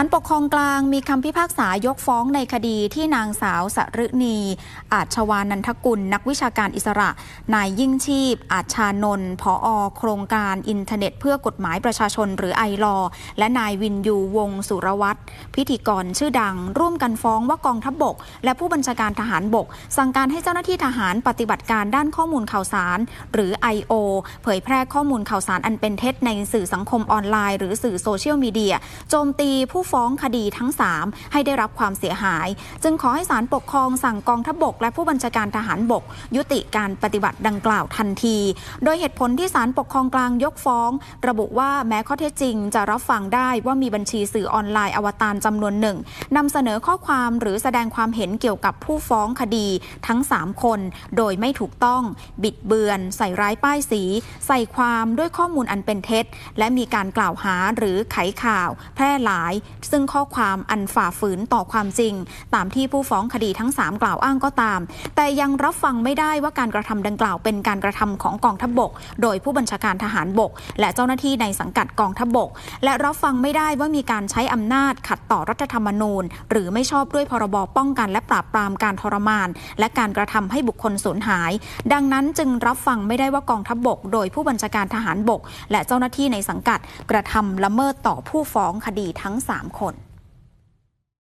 ารปกครองกลางมีคำพิพากษายกฟ้องในคดีที่นางสาวสฤณี อาชวานันทกุล นักวิชาการอิสระ นายยิ่งชีพ อาชานนท์ผอโครงการอินเทอร์เน็ต เพื่อกฎหมายประชาชนหรือไอรอและนายวินยูวงสุรวัตรพิธีกรชื่อดัง ร่วมกันฟ้องว่ากองทัพบบก และผู้บัญชาการทหารบก สั่งการให้เจ้าหน้าที่ทหารปฏิบัติการด้านข้อมูลข่าวสาร หรือ I.O. เผยแพร่ข้อมูลข่าวสารอันเป็นเท็จในสื่อสังคมออนไลน์ หรือสื่อโซเชียลมีเดียโจมตีผู้ฟ้องคดีทั้ง 3 ให้ได้รับความเสียหาย จึงขอให้ศาลปกครองสั่งกองทัพบก และผู้บัญชาการทหารบก ยุติการปฏิบัติดังกล่าวทันที โดยเหตุผลที่ศาลปกครองกลางยกฟ้อง ระบุว่าแม้ข้อเท็จจริง จะรับฟังได้ว่ามีบัญชีสื่อออนไลน์อวตารจำนวนหนึ่งนำเสนอข้อความหรือแสดงความเห็นเกี่ยวกับผู้ฟ้องคดีทั้ง 3 คน โดยไม่ถูกต้อง บิดเบือน ใส่ร้ายป้ายสี ใส่ความด้วยข้อมูลอันเป็นเท็จ และมีการกล่าวหาหรือไขข่าว แพร่หลายซึ่งข้อความอันฝ่าฝืนต่อความจริง ตามที่ผู้ฟ้องคดีทั้ง 3 กล่าวอ้างก็ตาม แต่ยังรับฟังไม่ได้ว่าการกระทำดังกล่าวเป็นการกระทำของกองทัพบก โดยผู้บัญชาการทหารบก และเจ้าหน้าที่ในสังกัดกองทัพบกและรับฟังไม่ได้ว่ามีการใช้อำนาจขัดต่อรัฐธรรมนูญ หรือไม่ชอบด้วยพรบป้องกัน และปราบปรามการทรมาน และการกระทำให้บุคคลสูญหาย ดังนั้นจึงรับฟังไม่ได้ว่ากองทัพบก โดยผู้บัญชาการทหารบก และเจ้าหน้าที่ในสังกัดกระทำละเมิดต่อผู้ฟ้องคดีทั้ง3 คน